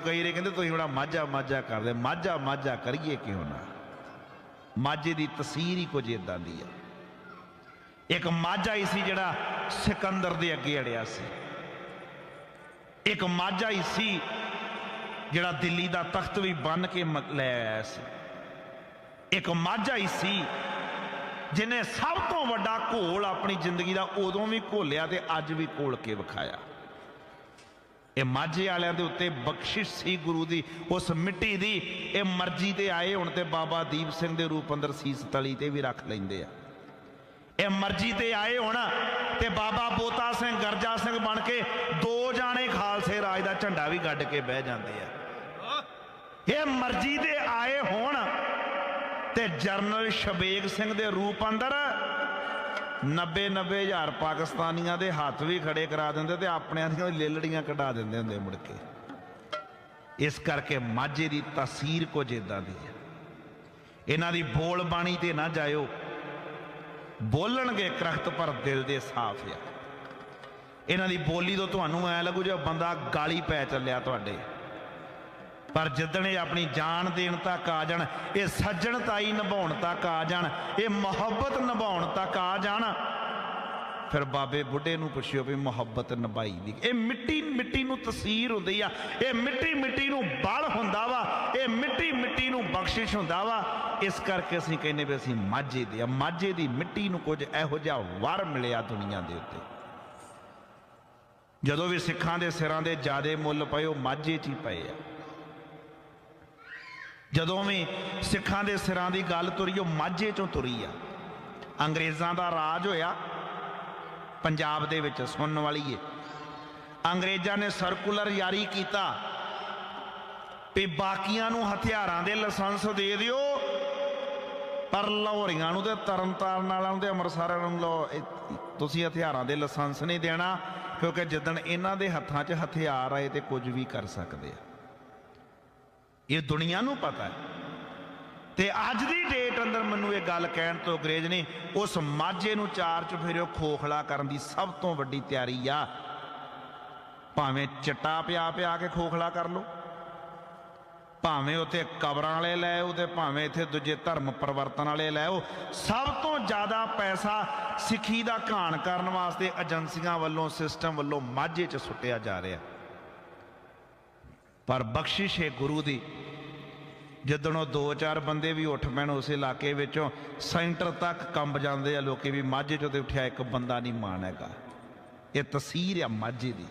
ਸਾਨੂੰ ਕਈ ਰੇ ਕਹਿੰਦੇ ਤੁਸੀਂ ਬੜਾ ਮਾਝਾ ਮਾਝਾ ਕਰਦੇ, ਮਾਝਾ ਮਾਝਾ ਕਰੀਏ ਕਿਉਂ ਨਾ? ਮਾਝੇ ਦੀ ਤਸਵੀਰ ਹੀ ਕੁਝ ਇਦਾਂ ਦੀ ਹੈ ਇੱਕ ਮਾਝਾ ਹੀ ਸੀ ਜਿਹੜਾ ਸਿਕੰਦਰ ਦੇ ਅੱਗੇ ਅੜਿਆ ਸੀ। ਇੱਕ ਮਾਝਾ ਹੀ ਸੀ ਜਿਹੜਾ ਦਿੱਲੀ ਦਾ ਤਖਤ ਵੀ ਬੰਨ ਕੇ ਲੈ ਆਇਆ ਸੀ। ਇੱਕ ਮਾਝਾ ਹੀ ਸੀ ਜਿਨੇ ਸਭ ਤੋਂ ਵੱਡਾ ਘੋਲ ਆਪਣੀ ਜ਼ਿੰਦਗੀ ਦਾ ਉਦੋਂ ਵੀ ਘੋਲਿਆ ਤੇ ਅੱਜ ਵੀ ਘੋਲ ਕੇ ਵਿਖਾਇਆ। ਇਹ ਮਾਝੇ ਵਾਲਿਆਂ ਦੇ ਉੱਤੇ ਬਖਸ਼ਿਸ਼ ਸੀ ਗੁਰੂ ਦੀ, ਉਸ ਮਿੱਟੀ ਦੀ, ਇਹ ਮਰਜ਼ੀ ਤੇ ਆਏ ਹੁਣ ਤੇ ਬਾਬਾ ਦੀਪ ਸਿੰਘ ਦੇ ਰੂਪ ਅੰਦਰ ਸੀਸ ਤਲੀ ਤੇ ਵੀ ਰੱਖ ਲੈਂਦੇ ਆ। ਇਹ ਮਰਜ਼ੀ ਤੇ ਆਏ ਹੁਣ ਤੇ ਬਾਬਾ ਬੋਤਾ ਸਿੰਘ, ਗਰਜਾ ਸਿੰਘ ਬਣ ਕੇ ਦੋ ਜਾਣੇ ਖਾਲਸੇ ਰਾਜ ਦਾ ਝੰਡਾ ਵੀ ਗੱਡ ਕੇ ਬਹਿ ਜਾਂਦੇ ਆ। ਇਹ ਮਰਜ਼ੀ ਤੇ ਆਏ ਹੋਣ ਤੇ ਜਰਨਲ ਸ਼ਬੇਗ ਸਿੰਘ ਦੇ ਰੂਪ ਅੰਦਰ 90 90 ਹਜ਼ਾਰ ਪਾਕਿਸਤਾਨੀਆਂ ਦੇ ਹੱਥ ਵੀ ਖੜੇ ਕਰਾ ਦਿੰਦੇ ਤੇ ਆਪਣਿਆਂ ਦੀਆਂ ਲੇਲੜੀਆਂ ਕਢਾ ਦਿੰਦੇ ਹੁੰਦੇ ਮੁੜ ਕੇ। ਇਸ ਕਰਕੇ ਮਾਝੇ ਦੀ ਤਸਵੀਰ ਕੁਝ ਇਦਾਂ ਦੀ ਹੈ। ਇਹਨਾਂ ਦੀ ਬੋਲ ਬਾਣੀ ਤੇ ਨਾ ਜਾਇਓ। ਬੋਲਣਗੇ ਕਰਖਤ ਪਰ ਦਿਲ ਦੇ ਸਾਫ਼ ਆ। ਇਹਨਾਂ ਦੀ ਬੋਲੀ ਤੋਂ ਤੁਹਾਨੂੰ ਐ ਲੱਗੂ ਜਿਵੇਂ ਬੰਦਾ ਗਾਲੀ ਪੈ ਚੱਲਿਆ ਤੁਹਾਡੇ। ਪਰ ਜਿੱਦਣ ਇਹ ਆਪਣੀ ਜਾਨ ਦੇਣ ਤੱਕ ਆ ਜਾਣ, ਇਹ ਸੱਜਣਤਾਈ ਨਿਭਾਉਣ ਤੱਕ ਆ ਜਾਣ, ਇਹ ਮੁਹੱਬਤ ਨਿਭਾਉਣ ਤੱਕ ਆ ਜਾਣ, ਫਿਰ ਬਾਬੇ ਬੁੱਢੇ ਨੂੰ ਪੁੱਛਿਓ ਵੀ ਮੁਹੱਬਤ ਨਿਭਾਈ ਦੀ ਇਹ ਮਿੱਟੀ ਮਿੱਟੀ ਨੂੰ ਤਸਵੀਰ ਹੁੰਦੀ ਆ, ਇਹ ਮਿੱਟੀ ਮਿੱਟੀ ਨੂੰ ਬਲ ਹੁੰਦਾ ਵਾ, ਇਹ ਮਿੱਟੀ ਮਿੱਟੀ ਨੂੰ ਬਖਸ਼ਿਸ਼ ਹੁੰਦਾ ਵਾ। ਇਸ ਕਰਕੇ ਅਸੀਂ ਕਹਿੰਦੇ ਵੀ ਅਸੀਂ ਮਾਝੇ ਦੇ ਆ, ਮਾਝੇ ਦੀ ਮਿੱਟੀ ਨੂੰ ਕੁਝ ਇਹੋ ਜਿਹਾ ਵਰ ਮਿਲਿਆ ਦੁਨੀਆ ਦੇ ਉੱਤੇ। ਜਦੋਂ ਵੀ ਸਿੱਖਾਂ ਦੇ ਸਿਰਾਂ ਦੇ ਜਿਆਦੇ ਮੁੱਲ ਪਏ, ਉਹ ਮਾਝੇ 'ਚ ਹੀ ਪਏ ਆ। ਜਦੋਂ ਵੀ ਸਿੱਖਾਂ ਦੇ ਸਿਰਾਂ ਦੀ ਗੱਲ ਤੁਰੀ, ਉਹ ਮਾਝੇ ਚੋਂ ਤੁਰੀ ਆ। ਅੰਗਰੇਜ਼ਾਂ ਦਾ ਰਾਜ ਹੋਇਆ, ਪੰਜਾਬ ਦੇ ਵਿੱਚ ਸੁਣਨ ਵਾਲੀ ਏ। ਅੰਗਰੇਜ਼ਾਂ ਨੇ ਸਰਕੂਲਰ ਜਾਰੀ ਕੀਤਾ ਵੀ ਬਾਕੀਆਂ ਨੂੰ ਹਥਿਆਰਾਂ ਦੇ ਲਾਇਸੈਂਸ ਦੇ ਦਿਓ, ਪਰ ਲਾਹੌਰੀਆਂ ਨੂੰ ਤੇ ਤਰਨਤਾਰਨ ਵਾਲਿਆਂ ਨੂੰ ਤੇ ਅੰਮ੍ਰਿਤਸਰ ਨੂੰ ਲਓ ਤੁਸੀਂ ਹਥਿਆਰਾਂ ਦੇ ਲਾਇਸੈਂਸ ਨਹੀਂ ਦੇਣਾ, ਕਿਉਂਕਿ ਜਿੱਦਣ ਇਹਨਾਂ ਦੇ ਹੱਥਾਂ 'ਚ ਹਥਿਆਰ ਆਏ ਤੇ ਕੁਝ ਵੀ ਕਰ ਸਕਦੇ ਆ। ਇਹ ਦੁਨੀਆ ਨੂੰ ਪਤਾ ਹੈ। ਤੇ ਅੱਜ ਦੀ ਡੇਟ ਅੰਦਰ ਮੈਨੂੰ ਇਹ ਗੱਲ ਕਹਿਣ ਤੋਂ ਅੰਗਰੇਜ਼ ਨੇ ਉਸ ਮਾਝੇ ਨੂੰ ਚਾਰ ਚੁਫੇਰਿਓ ਖੋਖਲਾ ਕਰਨ ਦੀ ਸਭ ਤੋਂ ਵੱਡੀ ਤਿਆਰੀ ਆ। ਭਾਵੇਂ ਚਟਾ ਪਿਆ ਪਿਆ ਕੇ ਖੋਖਲਾ ਕਰ ਲੋ ਭਾਵੇਂ ਉੱਥੇ ਕਬਰਾਂ ਵਾਲੇ ਲੈ ਆਓ ਤੇ ਭਾਵੇਂ ਇੱਥੇ ਦੂਜੇ ਧਰਮ ਪਰਿਵਰਤਨ ਵਾਲੇ ਲੈ ਆਓ, ਸਭ ਤੋਂ ਜ਼ਿਆਦਾ ਪੈਸਾ ਸਿੱਖੀ ਦਾ ਘਾਣ ਕਰਨ ਵਾਸਤੇ ਏਜੰਸੀਆਂ ਵੱਲੋਂ, ਸਿਸਟਮ ਵੱਲੋਂ ਮਾਝੇ 'ਚ ਸੁੱਟਿਆ ਜਾ ਰਿਹਾ। ਪਰ ਬਖਸ਼ਿਸ਼ ਹੈ ਗੁਰੂ ਦੀ। ਜਦੋਂ ਉਹ ਦੋ ਚਾਰ ਬੰਦੇ ਵੀ ਉੱਠ ਪੈਣ ਉਸ ਇਲਾਕੇ ਵਿੱਚੋਂ ਸੈਂਟਰ ਤੱਕ ਕੰਬ ਜਾਂਦੇ ਆ, ਲੋਕੀ ਵੀ ਮਾਝੇ ਚੋਂ ਤੇ ਉੱਠਿਆ ਇੱਕ ਬੰਦਾ ਨਹੀਂ ਮਾਣ ਹੈਗਾ। ਇਹ ਤਸਵੀਰ ਆ ਮਾਝੇ ਦੀ।